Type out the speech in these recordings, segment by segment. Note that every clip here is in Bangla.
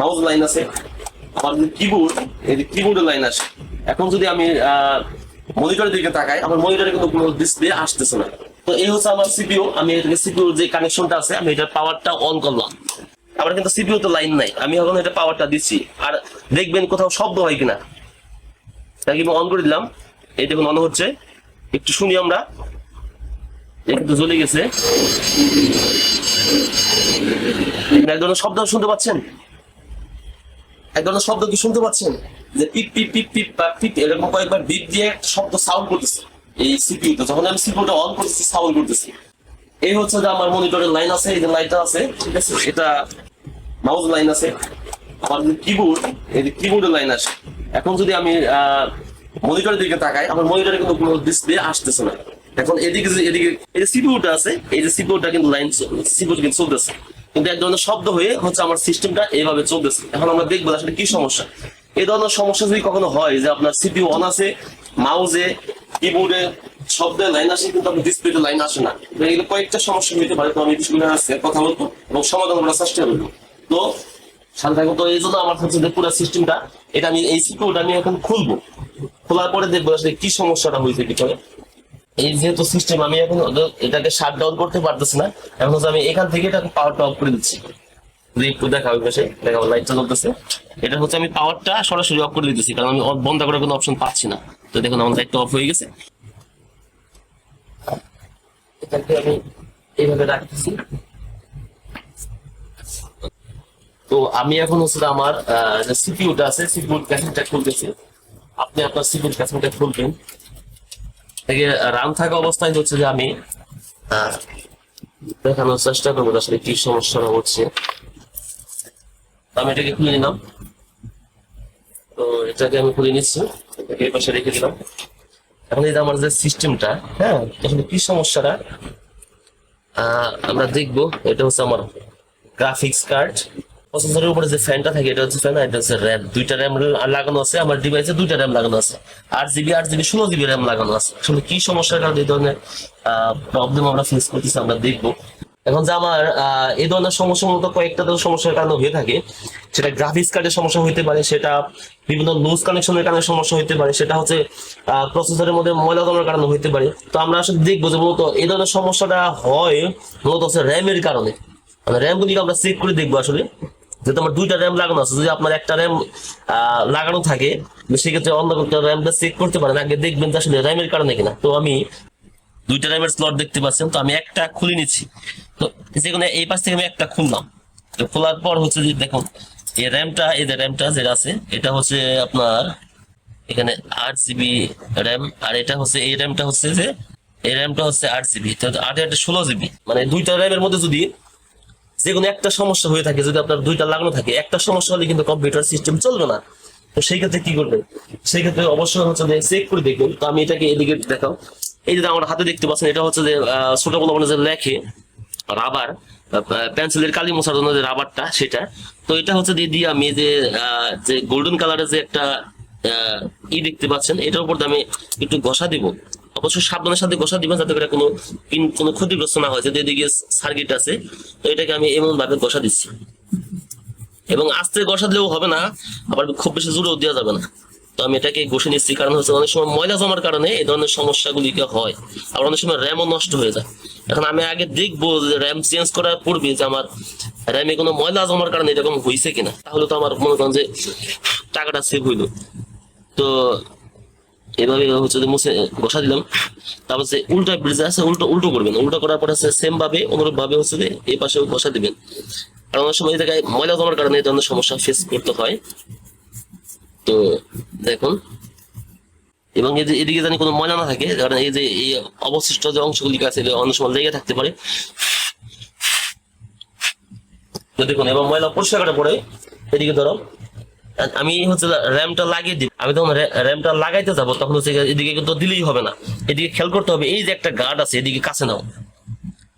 মাউস লাইন আছে, আমার যে কিবোর্ড এই যে কিবোর্ডের লাইন আসে। এখন যদি আমি মনিটরের দিকে তাকাই, আমার মনিটরে কিন্তু কোনো ডিসপ্লে আসতেছে না। তো এই হচ্ছে আমার সিপিইউ আমি এটাকে সিপিইউর যে কানেকশনটা আছে, আমি এটার পাওয়ারটা অন করলাম। আমার কিন্তু সিপিইউ তো লাইন নাই, আমি এখন এটা পাওয়ারটা দিচ্ছি। আর দেখবেন কোথাও শব্দ হয় কিনা। তাকে আমি অন করে দিলাম। এই দেখুন অন হচ্ছে। একটু শুনি আমরা। একটু জ্বলে গেছে। এক ধরনের শব্দ শুনতে পাচ্ছেন? এক শব্দ কি শুনতে পাচ্ছেন? যে পিপ পিপ পিপ পিপ বা পিপ, এরকম কয়েকবার বিপ দিয়ে একটা শব্দ সাউন্ড করতেছে এই সিপিইউতে যখন আমি সিপিইউটা অন করতেছি সাউন্ড করতেছি। এই হচ্ছে যে আমার মনিটরের লাইন আছে, এই যে লাইনটা আছে, ঠিক আছে? এটা মাউস লাইন আছে আমার যে কিবোর্ড এই যে কিবোর্ডের লাইন আছে। এখন যদি আমি মনিটরের দিকে তাকাই, আমার মনিটরে কিন্তু কোনো ডিসপ্লে আসতেছে না। এখন এদিকে যে, এদিকে এই যে সিপিইউটা আছে, এই যে সিপিইউটা কিন্তু লাইন সিপিইউ কিন্তু চলতেছে। কিন্তু এক ধরনের শব্দ হয়ে হচ্ছে আমার সিস্টেমটা এইভাবে চলতেছে। এখন আমরা দেখব আসলে কি সমস্যা। এই ধরনের সমস্যা যদি কখনো হয়, যে আপনার সিপিইউ অন আছে মাউসে কিবোর্ডে শব্দে লাইন আসে, কিন্তু আপনার ডিসপ্লেতে লাইন আসে না। এগুলো কয়েকটা সমস্যা হতে পারে, তো আমি বিষয়গুলো কথা বলব এবং সমাধান করার চেষ্টা করব। তো শান্তাকে তো এই জন্য আমার হচ্ছে যে পুরো সিস্টেমটা এটা আমি এই সিকিউরটা আমি এখন খুলবো। খোলার পরে দেখব আসলে কি সমস্যাটা হয়েছে ভিতরে এই যেহেতু সিস্টেম আমি এখন এটাকে শাট ডাউন করতে পারতেছি না, এখন হচ্ছে আমি এখান থেকে এটাকে পাওয়ারটা অফ করে দিচ্ছি। একটু দেখা ওই পাশে দেখা লাইটটা জ্বলতেছে। এটা হচ্ছে আমি পাওয়ারটা সরাসরি অফ করে দিতেছি, কারণ আমি বন্ধ করার কোনো অপশন পাচ্ছি না। তো দেখুন, আমার লাইটটা অফ হয়ে গেছে। আমি এইভাবে রাখতেছি। তো আমি এখন হচ্ছে আমার যে সিপিইউটা আছে সিপিইউ ক্যাসেটটা খুলতেছি। আপনি আপনার সিপিইউ ক্যাসেটটা খুলবেন। রান থাকা অবস্থায় হচ্ছে যে আমি দেখানোর চেষ্টা করব আসলে কি সমস্যাটা হচ্ছে। আমি এটাকে খুলে নিলাম। তো এটাকে আমি খুলে নিচ্ছি। এই পাশে রেখে দিলাম। এখন এই যে আমার যে সিস্টেমটা হ্যাঁ আসলে কি সমস্যাটা? আমরা দেখব, এটা হচ্ছে আমার গ্রাফিক্স কার্ড প্রসেসরের উপরে যে ফ্যানটা থাকে, এটা হচ্ছে ফ্যান এটা হচ্ছে র্যাম দুইটা র্যাম লাগানো আছে, আমার ডিভাইসে দুইটা র্যাম লাগানো আছে। আট জিবি আট জিবি ষোলো জিবি র্যাম লাগানো আছে। আসলে কি সমস্যার কারণে এই ধরনের প্রবলেম আমরা ফেস করতেছি আমরা দেখব। এখন যে আমার এই ধরনের সমস্যা মূলত কয়েকটা সমস্যার কারণে হয়ে থাকে। সেটা গ্রাফিক্স কার্ডের সমস্যা হতে পারে, সেটা বিভিন্ন লুজ কানেকশনের কারণে সমস্যা হতে পারে, সেটা হচ্ছে প্রসেসরের মধ্যে ময়লা জমার কারণে হতে পারে। তো আমরা আসলে দেখব যে মূলত এই ধরনের সমস্যাটা হয় মূলত হচ্ছে র্যামের কারণে। মানে র্যাম গুলিকে আমরা চেক করে দেখব আসলে। যেহেতু আমার দুইটা র্যাম লাগানো আছে, যদি আপনার একটা র্যাম লাগানো থাকে সেক্ষেত্রে অন্য র্যামটা চেক করতে পারেন। আগে দেখবেন যে আসলে কারণে কিনা। তো আমি দুইটা র্যামের স্লট দেখতে পাচ্ছেন, তো আমি একটা খুলে নিচ্ছি। তো এই পাশ থেকে আমি একটা খুললাম। তো খোলার পর হচ্ছে যে দেখুন, এই র্যামটা এই যে র্যামটা যেটা আছে, এটা হচ্ছে আপনার এখানে আট জিবি র্যাম আর এটা হচ্ছে, এই র্যামটা হচ্ছে যে, এই র্যামটা হচ্ছে আট জিবি আট ষোলো জিবি মানে দুইটা র্যামের মধ্যে যদি যে কোনো একটা সমস্যা হয়ে থাকে, যদি আপনার দুইটা লাগানো থাকে, একটা সমস্যা হলে কিন্তু কম্পিউটার সিস্টেম চলবে না। তো সেই ক্ষেত্রে কি করবেন সেই ক্ষেত্রে অবশ্যই হচ্ছে যে চেক করে দেখবেন তো আমি এটাকে এদিকে দেখাও। এই যে আমার হাতে দেখতে পাচ্ছেন, এটা হচ্ছে যে ছোট বড় মানে যে লেখে রাবার পেন্সিলের কালি মোছার জন্য যে রাবারটা সেটা। তো এটা হচ্ছে দিয়ে দিয়ে আমি যে যে গোল্ডেন কালারের যে একটা ই দেখতে পাচ্ছেন, এটার উপর আমি একটু ঘষা দিব। অবশ্যই সাবধানের সাথে ঘষা দিবেন যাতে করে কোনো কোনো ক্ষতিগ্রস্ত না হয়। যদি এদিকে সার্কিট আছে, তো এটাকে আমি এমন ভাবে ঘষা দিচ্ছি। এবং আস্তে ঘষা দিলেও হবে না, আবার খুব বেশি জোরেও দেওয়া যাবে না। তো আমি এটাকে ঘষে নিচ্ছি, কারণ হচ্ছে অনেক সময় ময়লা জমার কারণে এই ধরনের সমস্যাগুলিকে হয়। আবার অনেক সময় র্যামও নষ্ট হয়ে যায়। এখন আমি আগে দেখব যে র্যাম চেঞ্জ করার পূর্বে যে আমার র্যামে কোনো ময়লা জমার কারণে এরকম হয়েছে কিনা। তাহলে তো আমার মনে করেন যে টাকাটা সেভ হইল। তো এভাবে হচ্ছে মুছে ঘষা দিলাম। তারপর যে উল্টা ব্রিজ আছে, উল্টো উল্টো করবেন। উল্টো করার পরে হচ্ছে সেম ভাবে অনুরূপ ভাবে হচ্ছে যে এই পাশেও ঘষা দিবেন। কারণ অনেক সময় জায়গায় ময়লা জমার কারণে এই ধরনের সমস্যা ফেস করতে হয়। তো দেখুন। এবং এই যে এদিকে জানি কোনো ময়লা না থাকে, কারণ এই যে, এই অবশিষ্ট যে অংশগুলি আছে অনেক সময় লেগে থাকতে পারে। দেখুন এবং ময়লা পরিষ্কার করে পড়ে এদিকে ধরো আমি হচ্ছে র্যামটা লাগিয়ে দিব। আমি তখন র্যা- র্যামটা লাগাইতে যাব, তখন হচ্ছে এদিকে কিন্তু দিলেই হবে না। এদিকে খেয়াল করতে হবে, এই যে একটা গার্ড আছে এদিকে কাছে নাও।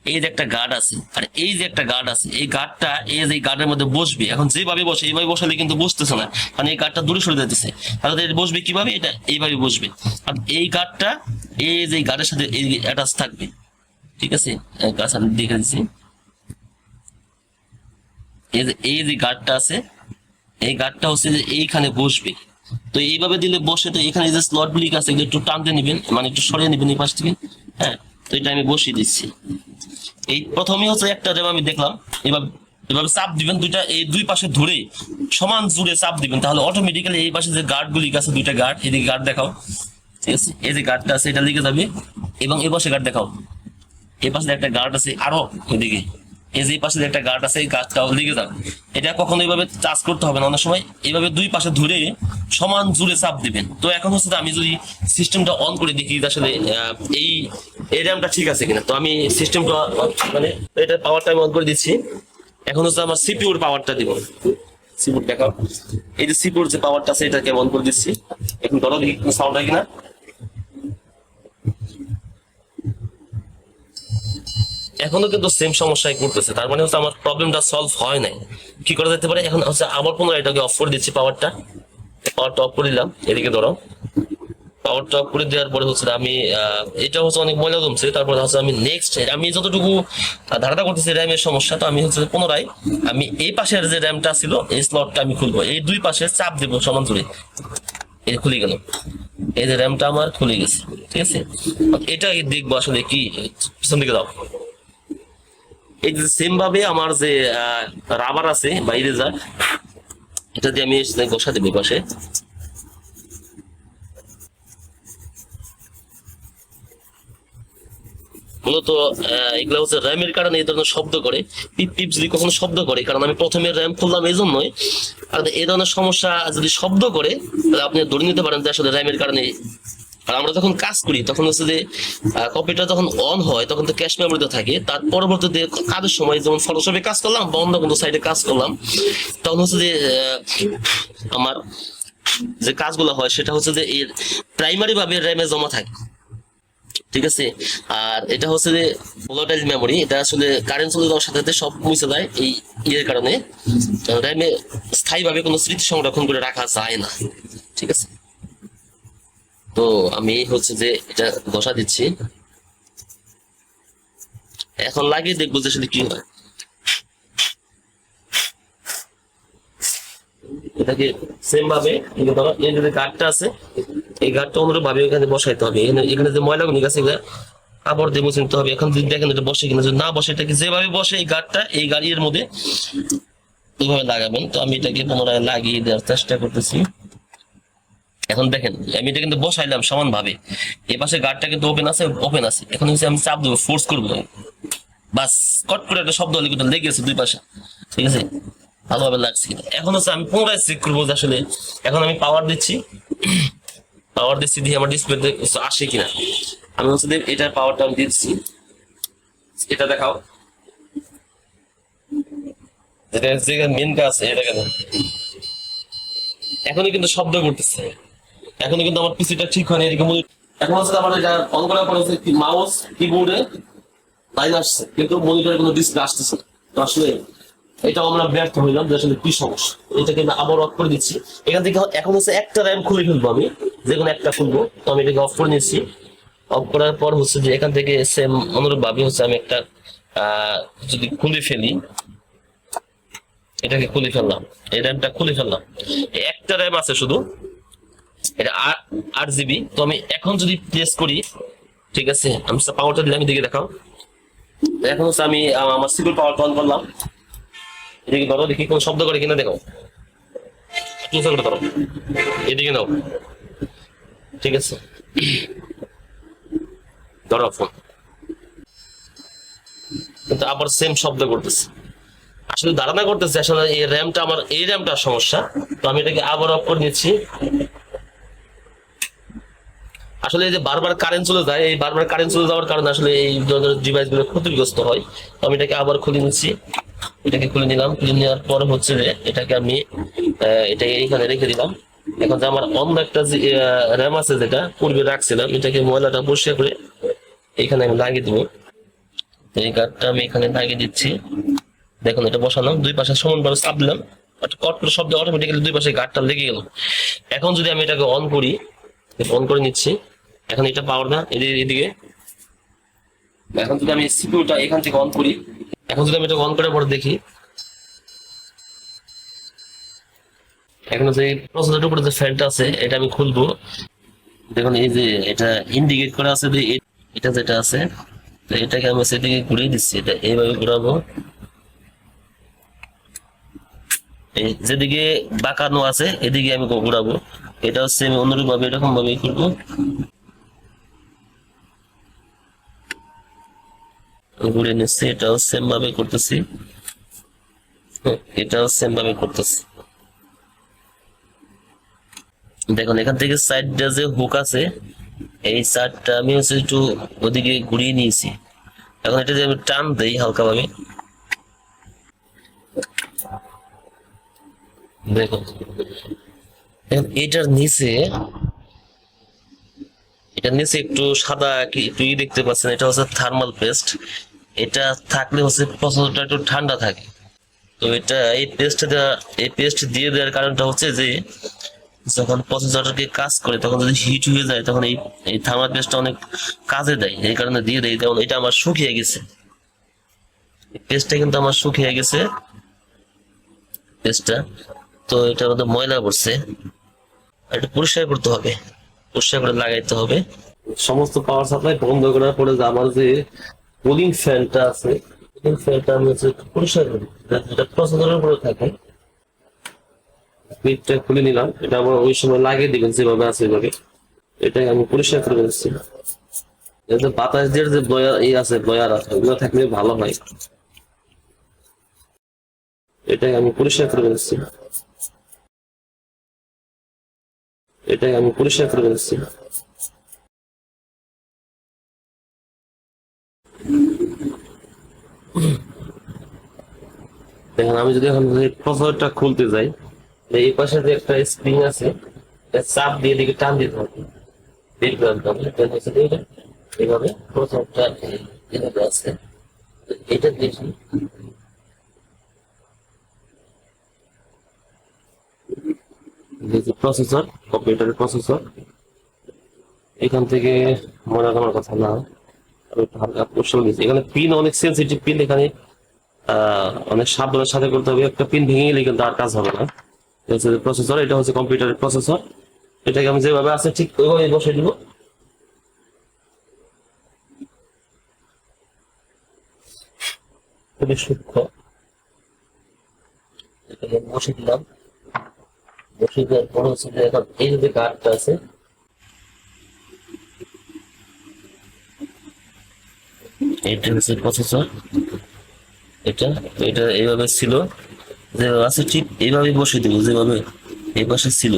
এই যে একটা গার্ড আছে, আর এই যে একটা গার্ড আছে, এই গার্ডটা এই যে গার্ডের মধ্যে বসবে, এখন যেভাবে বসে, এইভাবে বসালে কিন্তু বসতেছে না। কারণ এই গার্ডটা দূরে সরে যেতেছে তাহলে এটা বসবে কীভাবে? এটা এইভাবে বসবে। আর এই গার্ডটা এই যে গার্ডের সাথে অ্যাটাচ থাকবে। ঠিক আছে? গাছ আমি দেখে দিচ্ছি। এই যে এই যে গার্ডটা আছে এই গার্ডটা হচ্ছে যে এইখানে বসবে। তো এইভাবে দিলে বসে তো এখানে যে স্লট গুলি আছে একটু টানতে নেবেন মানে একটু সরিয়ে নেবেন এই পাশ থেকে হ্যাঁ? তো এটা আমি বসিয়ে দিচ্ছি। এই প্রথমে হচ্ছে একটা র্যাম আমি দেখলাম, এবার এভাবে চাপ দিবেন দুইটা, এই দুই পাশে ধরে সমান জুড়ে চাপ দিবেন, তাহলে অটোমেটিক্যালি এই পাশে যে গার্ড গুলি আছে, দুইটা গার্ড এদিকে গার্ড দেখাও, ঠিক আছে? এই যে গার্ডটা আছে, এটা লিখে যাবে, এবং এই পাশে গার্ড দেখাও। এই পাশে একটা গার্ড আছে, আরও ওইদিকে। এই যে পাশে যে একটা গার্ড আছে, এই গার্ডটাও লিখে যাবে এটা কখনো এইভাবে চাষ করতে হবে না। অনেক সময় এইভাবে দুই পাশে ধরে সমান জুড়ে চাপ দিবেন। তো এখন হচ্ছে আমি যদি সিস্টেমটা অন করে দেখি আসলে এই এই র্যামটা ঠিক আছে কিনা। তো আমি সিস্টেমটা মানে এটা পাওয়ারটা আমি অন করে দিচ্ছি। এখন হচ্ছে আমার সিপিউর পাওয়ারটা দিব। সিপিউর দেখাও। এই যে সিপিউর যে পাওয়ারটা আছে, এটাকে অন করে দিচ্ছি। এখন ধরো দেখি সাউন্ড হয় কিনা। এখনও কিন্তু সেম সমস্যায় করতেছে তার মানে হচ্ছে আমার প্রবলেমটা সলভ হয় নাই। কি করা যেতে পারে? এখন হচ্ছে আবার পুনরায় এটাকে অফ করে দিচ্ছি পাওয়ারটা পাওয়ারটা অফ করে দিলাম। এদিকে ধরো। পাওয়ারটা অফ করে দেওয়ার পরে হচ্ছে আমি এটা হচ্ছে অনেক ময়লা জমছে। তারপরে হচ্ছে আমি নেক্সট আমি যতটুকু ধারণা করতেছি র্যামের সমস্যা, তো আমি হচ্ছে পুনরায় আমি এই পাশের যে র্যামটা ছিল, এই স্লটটা আমি খুলবো। এই দুই পাশে চাপ দেবো সমান জুড়ে এই খুলে গেল। এই যে র্যামটা আমার খুলে গেছে। ঠিক আছে? এটা দেখব আসলে কি, পিছন দিকে দাও। এই যে সেম ভাবে আমার যে রাবার আছে বা ইরেজার এটা দিয়ে আমি বসা দেবো পাশে। মূলত এগুলো হচ্ছে র্যামের কারণে এই ধরনের শব্দ করে। পিপ পিপ যদি কখনো শব্দ করে, কারণ আমি প্রথমে র্যাম খুললাম এই জন্যই আর এই ধরনের সমস্যা যদি শব্দ করে, তাহলে আপনি ধরে নিতে পারেন যে আসলে র্যামের কারণে আর আমরা যখন কাজ করি, তখন হচ্ছে যে কম্পিউটার যখন অন হয়, তখন তো ক্যাশ মেমোরিতে থাকে। তার পরবর্তীতে কাজের সময় যেমন ফটোশপে কাজ করলাম, বা অন্য কোনো সাইডে কাজ করলাম, তখন হচ্ছে যে আমার যে কাজগুলো হয়, সেটা হচ্ছে যে এর প্রাইমারি ভাবে র্যামে জমা থাকে। ঠিক আছে? আর এটা হচ্ছে যে ভোলাটাইল মেমোরি এটা আসলে কারেন্ট চলে যাওয়ার সাথে সাথে সব মুছে যায় এই ইয়ের কারণে। র্যামে স্থায়ীভাবে কোনো স্মৃতি সংরক্ষণ করে রাখা যায় না। ঠিক আছে? তো আমি হচ্ছে যে এটা বসা দিচ্ছি। এখন লাগিয়ে দেখব যে আসলে কি হয়। এটাকে সেম ভাবে এই যে গার্ডটা আছে, এই অনুরূপ ভাবে এখানে বসাইতে হবে। এখানে এখানে যে ময়লাগুলো আছে কাপড় দিয়ে মুছে নিতে হবে। এখন যদি দেখেন এটা বসে কিনা, যদি না বসে, এটাকে যেভাবে বসে এই গার্ডটা এই গাড়ির মধ্যে এইভাবে লাগাবেন। তো আমি এটাকে পুনরায় লাগিয়ে দেওয়ার চেষ্টা করতেছি। এখন দেখেন, আমি এটা কিন্তু বসাইলাম সমান ভাবে এই পাশে গার্ডটা কিন্তু ওপেন আছে ওপেন আছে। এখন হচ্ছে আমি চাপ দেবো ফোর্স করব। বাস, কট করে একটা শব্দ হলে কিন্তু লেগে গেছে দুই পাশে। ঠিক আছে? ভালোভাবে লাগছে এখন হচ্ছে আমি পুনরায় চেক করব যে আসলে এখন আমি পাওয়ার দিচ্ছি। পাওয়ার দিচ্ছি দিয়ে আমার ডিসপ্লে আসে কিনা। আমি হচ্ছে এটার পাওয়ারটা আমি দিচ্ছি। এটা দেখাও। এটা যে মেন কাজ, এটা কেন? এখনই কিন্তু শব্দ করতেছে। এখনই কিন্তু আমার পিসিটা ঠিক হয়নি, এদিকে মনে এখন হচ্ছে আমার এটা অন করার পরে হচ্ছে মাউস কিবোর্ডে লাইন আসছে, কিন্তু মনিটরে কোনো ডিসপ্লে আসতেছে তো আসলে এটা আমরা ব্যর্থ হইলাম যে আসলে কি সমস্যা? এটাকে আমি আবার অফ করে দিচ্ছি। এখান থেকে এখন হচ্ছে একটা র্যাম খুলে ফেলব আমি, যে কোনো একটা খুলবো। তো আমি এটাকে অফ করে নিচ্ছি অফ করার পর হচ্ছে যে এখান থেকে সেম অনুরূপ ভাবে হচ্ছে আমি একটা যদি খুলে ফেলি, এটাকে খুলে ফেললাম। এই র্যামটা খুলে ফেললাম। একটা র্যাম আছে শুধু। এটা আট জিবি তো আমি এখন যদি প্রেস করি, ঠিক আছে, আমি পাওয়ারটা দিলাম, এদিকে দেখাও। এখন হচ্ছে আমি আমার সিকিউর পাওয়ার অন করলাম। এদিকে ধরো, দেখি কোন শব্দ করে কিনা দেখো ধরো। এদিকে নাও। ঠিক আছে। ধরো ফোন কিন্তু আবার সেম শব্দ করতেছে। আসলে ধারণা করতেছে, আসলে এই র্যামটা আমার, এই র্যামটার সমস্যা। তো আমি এটাকে আবার অফ করে নিচ্ছি। আসলে যে বারবার কারেন্ট চলে যায়, এই বারবার কারেন্ট চলে যাওয়ার কারণে আসলে এই ধরনের ডিভাইসগুলো ক্ষতিগ্রস্ত হয়। তো আমি এটাকে আবার খুলে নিচ্ছি। এটাকে খুলে নিলাম। খুলে নেওয়ার পর হচ্ছে যে এটাকে আমি এটাকে এইখানে রেখে দিলাম। এখন যে আমার অন্য একটা র্যাম আছে যেটা, পূর্বে রাখছিলাম, এটাকে ময়লাটা পরিষ্কার করে এখানে আমি লাগিয়ে দিব। এই কার্ডটা আমি এখানে লাগিয়ে দিচ্ছি। দেখুন, এটা বসালাম। দুই পাশে সমানভাবে চাপ দিলাম। কট করে শব্দ অটোমেটিক্যালি দুই পাশে গার্ডটা লেগে গেল। এখন যদি আমি এটাকে অন করি অন করে নিচ্ছি। এখন এটা পাওয়ার না এদিকে এদিকে। এখন যদি আমি সিপিউটা এখান থেকে অন করি, এখন যদি আমি এটা অন করার পর দেখি, এখন যে প্রসেসরের উপরে যে ফ্যানটা আছে, এটা আমি খুলবো। দেখুন, এই যে এটা ইন্ডিকেট করা আছে যে এটা যেটা আছে, তো এটাকে আমি সেদিকে ঘুরিয়ে দিচ্ছি, এটা এইভাবে ঘুরাবো। যেদিকে বাঁকানো আছে, এদিকে আমি ঘুরাবো। এটা হচ্ছে আমি অনুরূপ ভাবে এরকম ভাবে করব ঘুরে নিচ্ছি, এটাও সেম ভাবে করতেছি। এটাও সেম ভাবে করতেছি। দেখুন, এখান থেকে সাইডটা যে হুক আছে, এই সাইডটা আমি হচ্ছে একটু ওদিকে ঘুরিয়ে নিয়েছি। এখন এটা যে আমি টান দেই হালকা ভাবে দেখুন এটার নিচে এটার নিচে একটু সাদা কি একটু ই দেখতে পাচ্ছেন, এটা হচ্ছে থার্মাল পেস্ট এটা থাকলে হচ্ছে প্রসেসরটা একটু ঠান্ডা থাকে। তো এটা এই পেস্টটা এই পেস্ট দিয়ে দেওয়ার কারণটা হচ্ছে যে, যখন প্রসেসরটাকে কাজ করে, তখন যদি হিট হয়ে যায়, তখন এই এই থার্মাল পেস্টটা অনেক কাজে দেয়। এই কারণে দিয়ে দেয়। এটা আমার শুকিয়ে গেছে। পেস্টটা কিন্তু আমার শুকিয়ে গেছে। পেস্টটা তো এটা মধ্যে ময়লা পড়ছে। এটা পরিষ্কার করতে হবে। পরিষ্কার করে লাগাইতে হবে। সমস্ত পাওয়ার সাপ্লাই বন্ধ করার পরে আমার যে কুলিং ফ্যানটা আছে কুলিং ফ্যানটা আমি হচ্ছে পরিষ্কার করি যাতে প্রসেসরের উপরে থাকে। পিঠটা খুলে নিলাম। এটা আমার ওই সময় লাগিয়ে দিবেন, যেভাবে আছে ওইভাবে এটাকে আমি পরিষ্কার করে দিচ্ছি। এতে বাতাস দিয়ে যে বয়ার এই আছে, বয়ার আছে, ওগুলো থাকলে ভালো হয়। এটাকে আমি পরিষ্কার করে দিচ্ছি। এটাকে আমি পরিষ্কার করে দিচ্ছি। দেখেন, আমি যদি এখন প্রসেসরটা খুলতে যাই এই পাশে যে একটা স্প্রিং আছে চাপ দিয়ে দিকে টান দিতে হবে। এটা এইভাবে প্রসেসরটা এভাবে আছে। এটা দেখি। প্রসেসর, কম্পিউটারের প্রসেসর। এখান থেকে মনে রাখার কথা না। আমি হালকা প্রশ্ন এখানে পিন অনেক সেন্সিটিভ পিন এখানে অনেক সাবধানের সাথে করতে হবে। একটা পিন ভেঙে গেলে কিন্তু আর কাজ হবে না। প্রসেসর এটা হচ্ছে কম্পিউটারের প্রসেসর এটাকে আমি যেভাবে আছে ঠিক ওইভাবে বসে দিব। সূক্ষ্ম। বসে দিলাম। বসে দেওয়ার পর হচ্ছে এখন এই যে কার্ডটা আছে, এটা হচ্ছে প্রসেসর এটা এটা এইভাবে ছিল। যে আছে ঠিক এইভাবে বসে দিব, যেভাবে এই পাশে ছিল।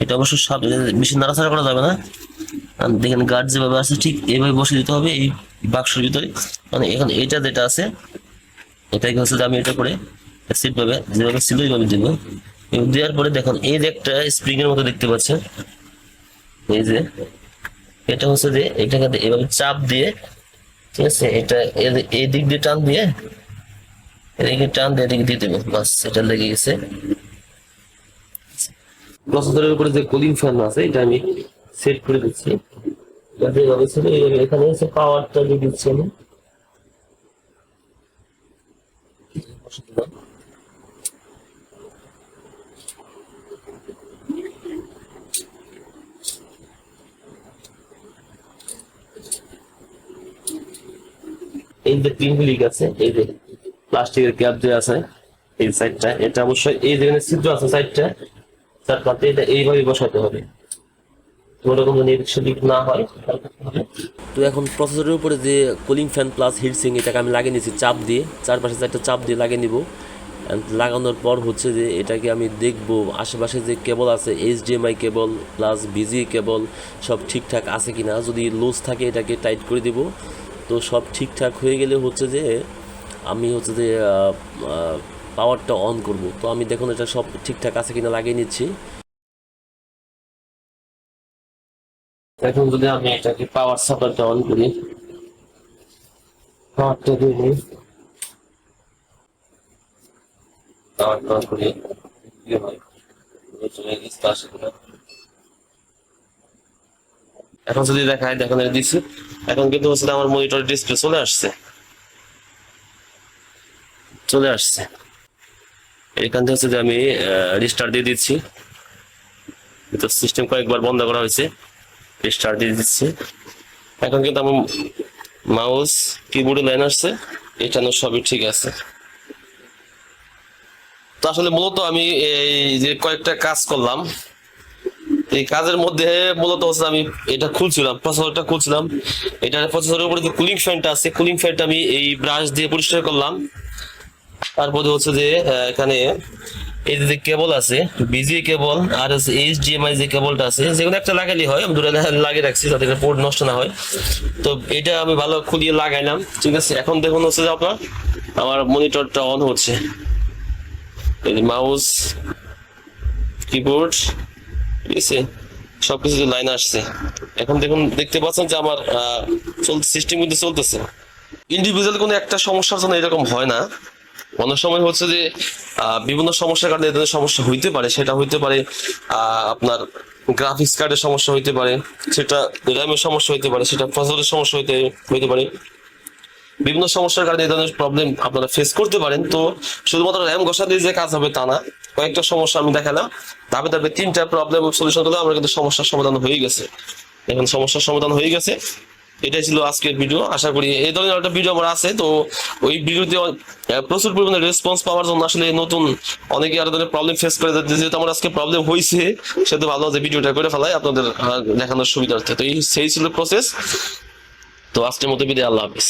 এটা অবশ্য সব বেশি নাড়াচাড়া করা যাবে না। আর দেখেন গার্ড যেভাবে আছে, ঠিক এইভাবে বসে দিতে হবে এই বাক্সের ভিতরে। মানে এখন এটা যেটা আছে এটাকে হচ্ছে যে আমি এটা করে সিট পাবে যেভাবে ছিল এইভাবে দিব। দেওয়ার পরে দেখুন, এই যে একটা স্প্রিং এর মতো দেখতে পাচ্ছেন। এই যে, এটা হচ্ছে যে এটাকে এভাবে চাপ দিয়ে ঠিক আছে, এটা এদিক দিয়ে টান দিয়ে, এদিকে টান দিয়ে এদিকে দিয়ে দেবো, বাস, এটা লেগে গেছে। প্রসেসরের উপরে যে কুলিং ফ্যান আছে, এটা আমি সেট করে দিচ্ছি। এখানে হচ্ছে পাওয়ারটা দিয়ে দিচ্ছি আমি। এই যে পিন লিক আছে, এই যে প্লাস্টিকের ক্যাপ যে আছে, এই সাইডটা এটা অবশ্যই এই যেখানে ছিদ্র আছে সাইডটা তার পাতে এটা এইভাবে বসাতে হবে। না তো এখন প্রসেসরের উপরে যে কুলিং ফ্যান প্লাস হিটসিং এটাকে আমি লাগিয়ে নিয়েছি, চাপ দিয়ে, চারপাশে চাপ দিয়ে লাগিয়ে নিব। লাগানোর পর হচ্ছে যে এটাকে আমি দেখব, আশেপাশে যে কেবল আছে HDMI cable plus VGA cable সব ঠিকঠাক আছে কিনা, যদি লুজ থাকে এটাকে টাইট করে দিব। তো সব ঠিকঠাক হয়ে গেলে হচ্ছে যে আমি হচ্ছে যে পাওয়ারটা অন করব। তো আমি দেখুন এটা সব ঠিকঠাক আছে কিনা লাগিয়ে নিচ্ছি। এখন যদি আমি এটাকে পাওয়ার সাপ্লাইটা অন করি পাওয়ারটা দিয়ে নিই পাওয়ারটা অন করি কি হয় চলে গেছে তো আসে। কিনা। এখন যদি দেখায়, দেখুন এটা দিচ্ছি এখন কিন্তু হচ্ছে আমার মনিটর ডিসপ্লে চলে আসছে। চলে আসছে। এখান থেকে হচ্ছে যে আমি রিস্টার্ট দিয়ে দিচ্ছি। তো সিস্টেম কয়েকবার বন্ধ করা হয়েছে। রিস্টার্ট দিয়ে দিচ্ছি। এখন কিন্তু আমার মাউস কিবোর্ডে লাইন আসছে। এটা সবই ঠিক আছে। তো আসলে মূলত আমি এই যে কয়েকটা কাজ করলাম এই কাজের মধ্যে মূলত হচ্ছে আমি এটা খুলছিলাম প্রসেসরটা খুলছিলাম। এটা প্রসেসরের উপরে যে কুলিং ফ্যানটা আছে কুলিং ফ্যানটা আমি এই ব্রাশ দিয়ে পরিষ্কার করলাম। তারপরে হচ্ছে যে এখানে এই যে কেবল আছে বিজি কেবল আর হচ্ছে এইচডিএমআই যে কেবলটা আছে যেগুলো একটা লাগালি হয়, আমি দুটো লাগিয়ে রাখছি যাতে পোর্ট নষ্ট না হয়। তো এটা আমি ভালো খুলিয়ে লাগাইলাম, ঠিক আছে? এখন দেখুন হচ্ছে যে আপনার, আমার মনিটরটা অন হচ্ছে। মাউস কিবোর্ড আছে সবকিছু লাইন আসছে। এখন দেখুন, দেখতে পাচ্ছেন যে আমার সিস্টেম কিন্তু চলতেছে। ইন্ডিভিজুয়াল কোনো একটা সমস্যার জন্য এরকম হয় না। অনেক সময় হচ্ছে যে বিভিন্ন সমস্যার কারণে এদের সমস্যা হইতে পারে, সেটা হইতে পারে আপনার গ্রাফিক্স কার্ডের সমস্যা হইতে পারে, সেটা র্যামের সমস্যা হইতে পারে, সেটা প্রসেসরের সমস্যা হইতে হইতে পারে। বিভিন্ন সমস্যার কারণে এই ধরনের প্রবলেম আপনারা ফেস করতে পারেন। তো শুধুমাত্র র্যাম ঘষা দিয়ে যে কাজ হবে তা না। কয়েকটা সমস্যা আমি দেখালাম। ধাপে ধাপে তিনটা প্রবলেম সলিউশন করলে আমরা কিন্তু সমস্যার সমাধান হয়ে গেছে। এখন সমস্যার সমাধান হয়ে গেছে। এটাই ছিল আজকের ভিডিও আশা করি এই ধরনের একটা ভিডিও আমার আছে। তো ওই ভিডিওতে প্রচুর পরিমাণে রেসপন্স পাওয়ার জন্য আসলে নতুন অনেকে আরও ধরনের প্রবলেম ফেস করে যেহেতু আমার আজকে প্রবলেম হয়েছে সেহেতু ভালো যে ভিডিওটা করে ফেলাই আপনাদের দেখানোর সুবিধার্থে। তো এই, সেই ছিল প্রসেস তো আজকের মতো বিদায়, আল্লাহ হাফিজ।